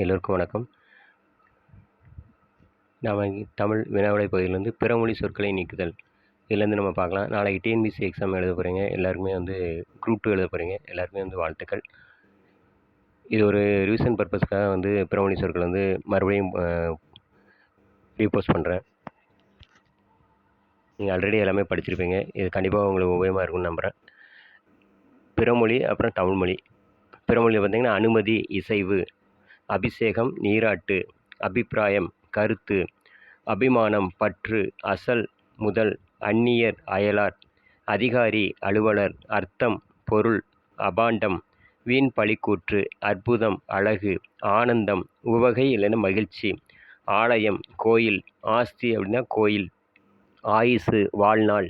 எல்லோருக்கும் வணக்கம். நாம் தமிழ் வினாவிடை பகுதியிலேருந்து பிறமொழி சொற்களை நீக்குதல். இதுலேருந்து நம்ம பார்க்கலாம். நாளைக்கு டிஎன்பிசி எக்ஸாம் எழுத போகிறீங்க எல்லாருக்குமே வந்து குரூப் டூ எழுத போகிறீங்க எல்லாருக்குமே வந்து வாழ்த்துக்கள். இது ஒரு ரிவிஷன் பர்பஸ்க்காக வந்து பிறமொழி சொற்கள் வந்து மறுபடியும் ரீபோஸ்ட் பண்ணுறேன் நீங்கள் ஆல்ரெடி எல்லாமே படிச்சிருப்பீங்க. இது கண்டிப்பாக உங்களுக்கு உபயோகமாக இருக்கும்னு நம்புகிறேன் பிறமொழி அப்புறம் தமிழ்மொழி பிறமொழியில் பார்த்திங்கன்னா அனுமதி இசைவு அபிஷேகம் நீராட்டு அபிப்பிராயம் கருத்து அபிமானம் பற்று அசல் முதல் அந்நியர் அயலார் அதிகாரி அலுவலர் அர்த்தம் பொருள் அபாண்டம் வீண் பழிக்கூற்று அற்புதம் அழகு ஆனந்தம் உவகை இல்லைன்னா மகிழ்ச்சி ஆலயம் கோயில் ஆஸ்தி அப்படின்னா கோயில் ஆயுசு வாழ்நாள்.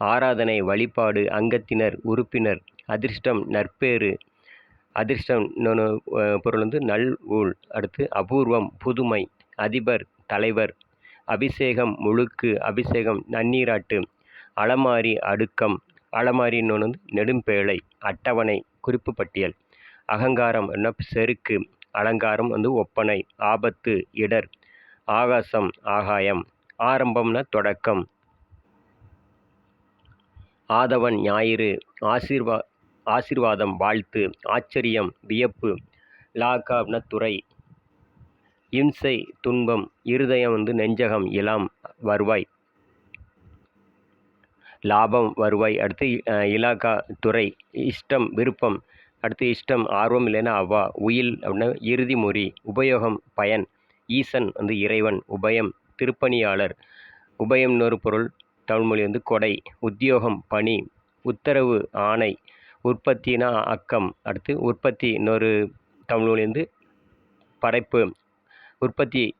ஆராதனை வழிபாடு அங்கத்தினர் உறுப்பினர் அதிர்ஷ்டம் நற்பேறு அதிர்ஷ்டம் இன்னொன்று பொருள் வந்து நல் ஊழ். அடுத்து அபூர்வம் புதுமை அதிபர் தலைவர் அபிஷேகம் முழுக்கு அபிஷேகம் நன்னீராட்டு அலமாரி அடுக்கம். அலமாரி இன்னொன்று வந்து நெடும்பேழை அட்டவணை குறிப்பு பட்டியல். அகங்காரம் என்ன? செருக்கு. அலங்காரம் வந்து ஒப்பனை ஆபத்து இடர். ஆகாசம் ஆகாயம். ஆரம்பம்னா தொடக்கம். ஆதவன் ஞாயிறு ஆசீர்வா ஆசீர்வாதம் வாழ்த்து ஆச்சரியம் வியப்பு லாகாப்னா துறை இம்சை துன்பம் இருதயம் வந்து நெஞ்சகம் இளம் வருவாய் லாபம் வருவாய் அடுத்து இலாக்கா துறை இஷ்டம் விருப்பம் அடுத்து இஷ்டம் ஆர்வம் இல்லைன்னா அவ்வா உயில் அப்படின்னா இறுதி மொழி உபயோகம் பயன் ஈசன் வந்து இறைவன் உபயம் திருப்பணியாளர் உபயம் இன்னொரு பொருள் தமிழ்மொழி வந்து கொடை உத்தியோகம் பணி உத்தரவு ஆணை உற்பத்தினா அக்கம். அடுத்து உற்பத்தி இன்னொரு தமிழ் வந்து படைப்பு. உற்பத்தி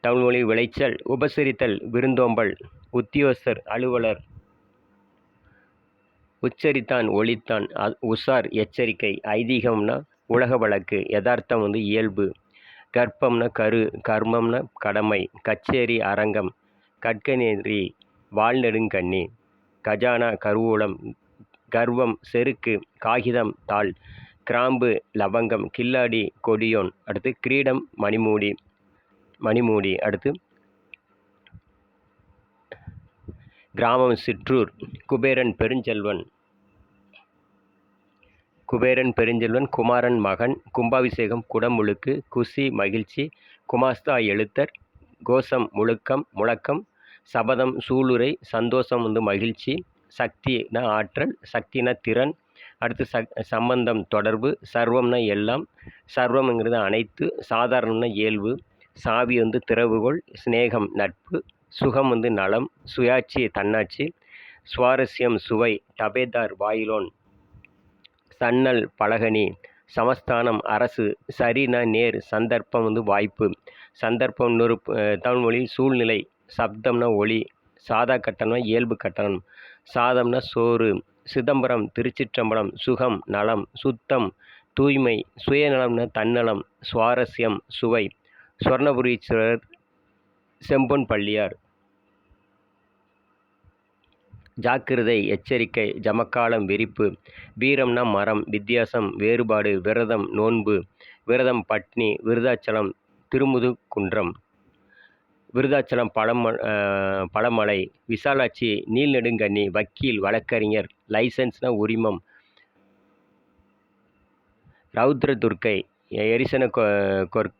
தமிழ்மொழி விளைச்சல் உபசரித்தல் விருந்தோம்பல் உத்தியோகஸ்தர் அலுவலர். உச்சரித்தான் ஒழித்தான் உஷார் எச்சரிக்கை ஐதீகம்னா உலக வழக்கு யதார்த்தம் வந்து இயல்பு. கர்ப்பம்னா கரு கர்மம்னா கடமை கச்சேரி அரங்கம் கற்கநேரி வாழ்நெடுங்கண்ணி கஜானா கருவூலம் கர்வம் செருக்கு காகிதம் தாள் கிராம்பு லவங்கம் கில்லாடி கொடியோன். அடுத்து கிரீடம் மணிமூடி மணிமூடி. அடுத்து கிராமம் சிற்றூர் குபேரன் பெருஞ்செல்வன். குபேரன் பெருஞ்செல்வன் குமாரன் மகன் கும்பாபிஷேகம் குடமுழுக்கு குசி மகிழ்ச்சி குமாஸ்தா எழுத்தர் கோஷம் முழுக்கம் முழக்கம் சபதம் சூளுரை சந்தோஷம் வந்து மகிழ்ச்சி. சக்தினா ஆற்றல் சக்தினா திறன் அடுத்து சக் சம்பந்தம் தொடர்பு சர்வம்னா எல்லாம் சர்வம்ங்கிறது அனைத்து சாதாரணம்னா இயல்பு சாவி வந்து திறவுகோள் சிநேகம் நட்பு சுகம் வந்து நலம் சுயாட்சி தன்னாட்சி சுவாரஸ்யம் சுவை டபேதார் வாயிலோன் சன்னல் பலகனி சமஸ்தானம் அரசு சரினா நேர் சந்தர்ப்பம் வந்து வாய்ப்பு சந்தர்ப்பம் இன்னொரு தமிழ்மொழி சூழ்நிலை சப்தம்னா ஒளி சாதா கட்டணம் இயல்பு கட்டணம் சாதம்னா சோறு சிதம்பரம் திருச்சிற்றம்பலம் சுகம் நலம் சுத்தம் தூய்மை சுயநலம்னா தன்னலம் சுவாரஸ்யம் சுவை. சுவர்ணபுரீஸ்வரர் செம்பொன் பள்ளியார். ஜாக்கிரதை எச்சரிக்கை ஜமக்காலம் விரிப்பு. வீரம்னா மரம் வித்தியாசம் வேறுபாடு விரதம் நோன்பு. விரதம் பட்னி விருதாச்சலம் திருமுது குன்றம் விருதாச்சலம் பழம பழமலை விசாலாட்சி நீல்நெடுங்கண்ணி வக்கீல் வழக்கறிஞர் லைசன்ஸ்னா உரிமம். ரௌத்ர துர்க்கை எரிசன கொர்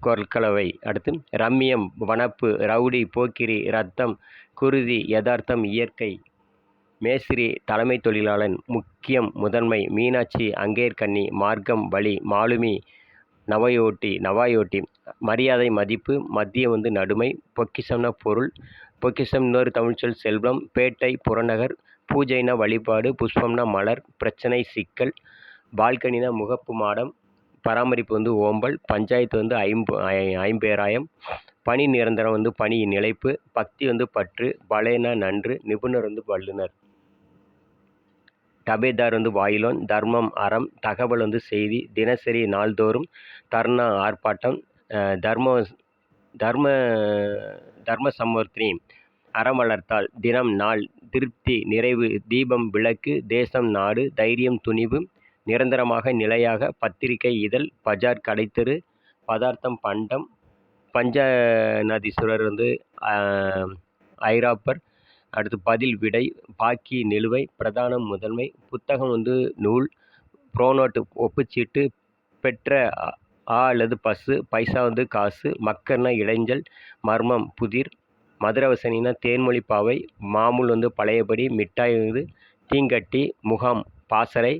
கொற்கலவை. அடுத்து ரம்மியம் வனப்பு ரவுடி போக்கிரி ரத்தம் குருதி யதார்த்தம் இயற்கை. மேஸ்திரி தலைமை தொழிலாளன் முக்கியம் முதன்மை மீனாட்சி அங்கேற்கண்ணி மார்க்கம் வழி மாலுமி நவையோட்டி நவாயோட்டி மரியாதை மதிப்பு மத்தியம் வந்து நடுமை பொக்கிஷம்னா பொருள் பொக்கிஷம் இன்னொரு தமிழ்ச்சொல் செல்வம் பேட்டை புறநகர் பூஜைனா வழிபாடு புஷ்பம்னா மலர் பிரச்சனை சிக்கல் பால்கனினா முகப்பு மாடம் பராமரிப்பு வந்து ஓம்பல் பஞ்சாயத்து வந்து ஐம்பு ஐம்பேராயம் பணி நிரந்தரம் வந்து பணி நிலைப்பு பக்தி வந்து பற்று பலேனா நன்று நிபுணர் வந்து வல்லுனர் டபேதார் வந்து வாயிலோன் தர்மம் அறம் தகவல் வந்து செய்தி தினசரி நாள்தோறும் தர்ணா ஆர்ப்பாட்டம் தர்ம தர்ம தர்ம சமூர்த்தினி அறம் வளர்த்தால் தினம் நாள் திருப்தி நிறைவு தீபம் விளக்கு தேசம் நாடு தைரியம் துணிவு நிரந்தரமாக நிலையாக பத்திரிகை இதழ் பஜார் கடைத்தெரு பதார்த்தம் பண்டம் பஞ்சநதீஸ்வரர் வந்து ஐராப்பர் அடுத்து பதில் விடை பாக்கி நிலுவை பிரதானம் முதன்மை புத்தகம் வந்து நூல் ப்ரோனோட்டு ஒப்புச்சீட்டு பெற்ற ஆ அல்லது பசு பைசா வந்து காசு மக்கர்னா இடைஞ்சல் மர்மம் புதிர் மதுரவசனினா தேன்மொழி பாவை மாமூல் வந்து பழையபடி மிட்டாய் வந்து தீங்கட்டி முகாம் பாசறை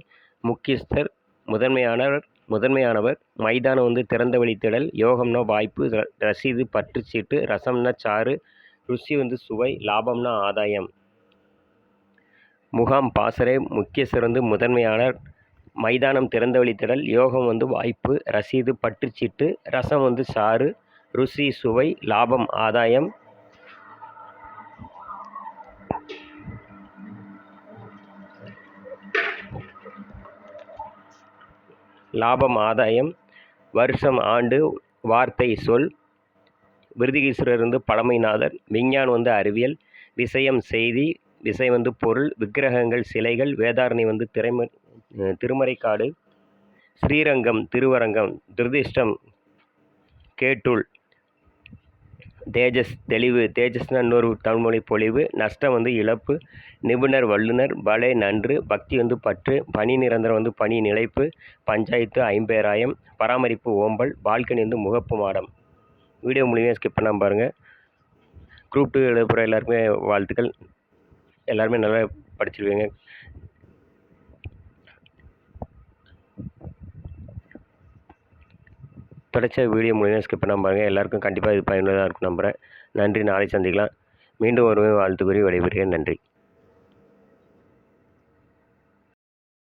முக்கியஸ்தர் முதன்மையானவர் முதன்மையானவர் மைதானம் வந்து திறந்த வழி திடல் யோகம்னா வாய்ப்பு ர ரசீது பற்றுச்சீட்டு ரசம்னா சாறு ருசி வந்து சுவை லாபம்னா ஆதாயம். முகாம் பாசறை முக்கிய சிறந்து முதன்மையாளர் மைதானம் திறந்த திடல் யோகம் வந்து வாய்ப்பு ரசீது பட்டுச்சீட்டு ரசம் வந்து சாறு ருசி சுவை லாபம் ஆதாயம். லாபம் ஆதாயம். வருஷம் ஆண்டு வார்த்தை சொல். விருதுகீஸ்வரர் வந்து பழமைநாதர் விஞ்ஞான் வந்து அறிவியல் விஷயம் செய்தி விசை வந்து பொருள் விக்கிரகங்கள் சிலைகள் வேதாரணி வந்து திரைம திருமறைக்காடு ஸ்ரீரங்கம் திருவரங்கம் துரதிர்ஷ்டம் கேட்டுள் தேஜஸ் தெளிவு தேஜஸ்னா இன்னொரு தமிழ்மொழி பொழிவு நஷ்டம் வந்து இழப்பு நிபுணர் வல்லுனர் பலே நன்று பக்தி வந்து பற்று பணி நிரந்தரம் வந்து பணி நிலைப்பு பஞ்சாயத்து ஐம்பேராயம் பராமரிப்பு ஓம்பல் பால்கனி வந்து முகப்பு மாடம். வீடியோ மூலியமாக ஸ்கிப் பண்ணாமல் பாருங்கள் குரூப் டூ எழுதுகிற எல்லாருக்குமே வாழ்த்துக்கள். எல்லாருமே நல்லா படிச்சிருவீங்க. தொடர்ச்சியாக வீடியோ மூலியமாக ஸ்கிப் பண்ணாமல் பாருங்கள் எல்லாருக்கும் கண்டிப்பாக இது பயனுள்ளதாக இருக்கும் நம்புகிறேன் நன்றி. நாளை சந்திக்கலாம். மீண்டும் ஒரு வாழ்த்து கூறி விடைபெறுகிறேன். நன்றி.